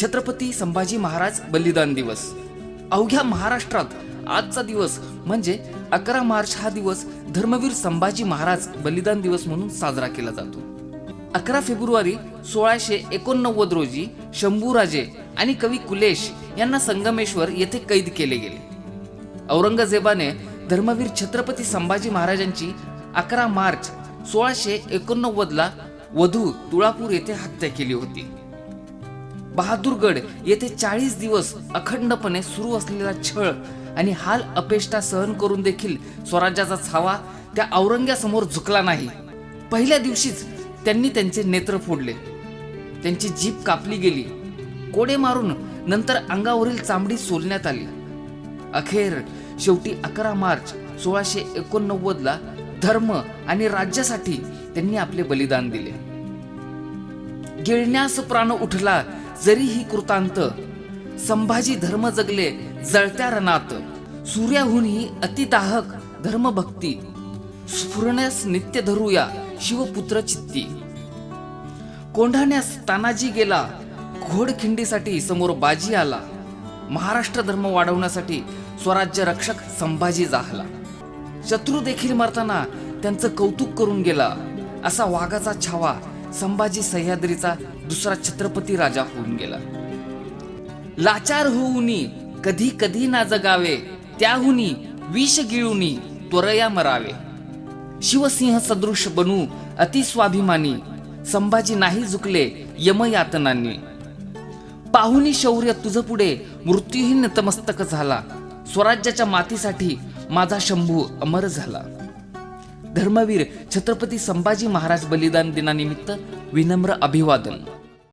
छत्रपती संभाजी महाराज बलिदान दिवस. अवघ्या महाराष्ट्रात आजचा दिवस म्हणजे अकरा मार्च हा दिवस धर्मवीर संभाजी महाराज बलिदान दिवस म्हणून साजरा केला जातो. अकरा फेब्रुवारी सोळाशे एकोणनव्वद रोजी शंभूराजे आणि कवी कुलेश यांना संगमेश्वर येथे कैद केले गेले. औरंगजेबाने धर्मवीर छत्रपती संभाजी महाराजांची अकरा मार्च सोळाशे एकोणनव्वदला वधू तुळापूर येथे हत्या केली होती. बहादूरगड येथे चाळीस दिवस अखंडपणे सुरू असलेला छळ आणि हाल अपेष्टा सहन करून देखील स्वराज्याचा छावा त्या औरंग्यासमोर झुकला नाही. पहिल्या दिवशीच त्यांनी त्यांचे नेत्र फोडले. त्यांची जीभ कापली गेली. कोडे मारून नंतर अंगावरील चामडी सोलण्यात आली. अखेर शेवटी अकरा मार्च सोळाशे एकोणनव्वद ला धर्म आणि राज्यासाठी त्यांनी आपले बलिदान दिले. गिळण्यास प्राण उठला जरी ही कृतांत संभाजी धर्म जगले जळत्या रणात. सूर्याहूनही अतिदाहक धर्मभक्ती. स्फुरण्यास नित्य धरूया शिवपुत्र चित्ती. कोंढाण्यास तानाजी गेला घोडखिंडीसाठी समोर बाजी आला. महाराष्ट्र धर्म वाढवण्यासाठी स्वराज्य रक्षक संभाजी जाहला शत्रू देखील मरताना त्यांचं कौतुक करून गेला. असा वाघाचा छावा संभाजी सह्याद्रीचा दुसरा छत्रपती राजा होऊन गेला. लाचार होऊनी कधी कधी ना जगावे त्याहुनी विष गिळूनी त्वरया मरावे. शिवसिंह सदृश बनू अतिस्वाभिमानी संभाजी नाही झुकले यमयातनांनी. पाहुनी शौर्य तुझ पुढे मृत्यूही नतमस्तक झाला. स्वराज्याच्या मातीसाठी माझा शंभू अमर झाला. धर्मवीर छत्रपती संभाजी महाराज बलिदान दिनानिमित्त विनम्र अभिवादन.